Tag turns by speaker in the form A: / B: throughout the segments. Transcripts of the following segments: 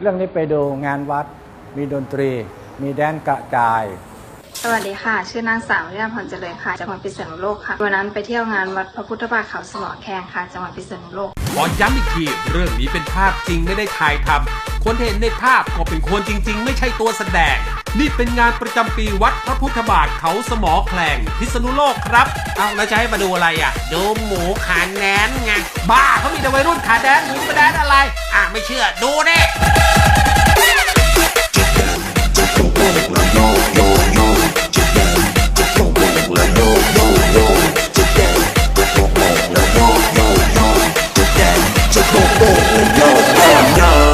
A: เรื่องนี้ไปดูงานวัด มีดนตรี มีแดนกระจาย
B: สวัสดีค่ะ ชื่อนางสาววิรพรเจริญค่ะจังหวัดพิษณุโลกค่ะวันนั้นไปเที่ยวงานวัดพระพุทธบาทเขาสมอแคนค่ะ จังหวัดพิษณุโลก
C: ขอย้ำอีกที เรื่องนี้เป็นภาพจริงไม่ได้ถ่ายทำ คนที่เห็นในภาพก็เป็นคนจริง ๆ ไม่ใช่ตัวแสดง นี่เป็นงานประจำปีวัดพระพุทธบาทเขาสมอแคลงพิษณุโลกครับ เอาแล้วจะให้มาดูอะไรอะดูหมูขาแนนไงบ้าเขามีแต่วัยรุ่นขาแดนหมูขาแดนอะไร อะไม่เชื่อดูดิพ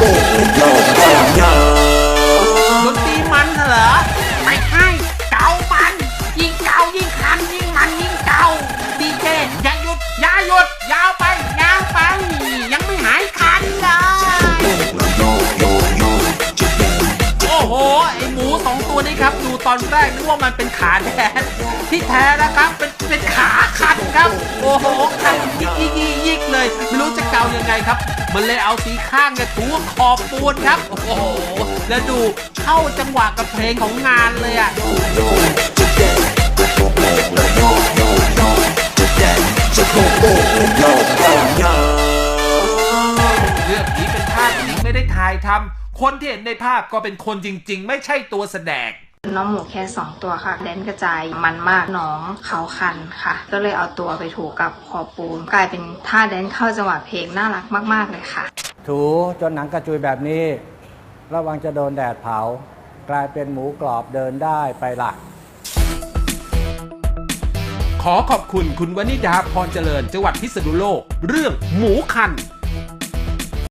C: ดนตรีมันเหรอไม่ให้เก่ามัน ยิ่งเก่ายิ่งคันยิ่งมันยิ่งเก่าดีเจอย่าหยุดอย่าหยุดยาวไปยาวไป ยังไม่หายคันเลยโอ้โหไอหมูสองตัวนี้ครับ ดูตอนแรกนึกว่ามันเป็นขาแดนที่แท้นะครับเป็นเป็นขาคันครับ โอ้โหคันยิกยิกยิกยิกเลย ไม่รู้จะเกายังไงครับ มันเลยเอาสีข้างเนี่ยถูขอบปูนครับ โอ้โห แล้วดูเข้าจังหวะกับเพลงของงานเลยอะเรื่องนี้เป็นภาพจริงไม่ได้ถ่ายทำคนที่เห็นในภาพก็เป็นคนจริง ๆ ไม่ใช่ตัวแสดง
B: น้องหมูแค่สองตัวค่ะแดนกระจายมันมากน้องเขาคันค่ะ ก็เลยเอาตัวไปถูกับขอบปูน กลายเป็นท่าแดนเข้าจังหวะเพลงน่ารักมาก ๆ เลยค่ะ
A: ถูจนหนังกระจุยแบบนี้ ระวังจะโดนแดดเผา กลายเป็นหมูกรอบเดินได้ไปหลัก
C: ขอขอบคุณคุณวนิดาพรเจริญจังหวัดพิษณุโลก เรื่องหมูคัน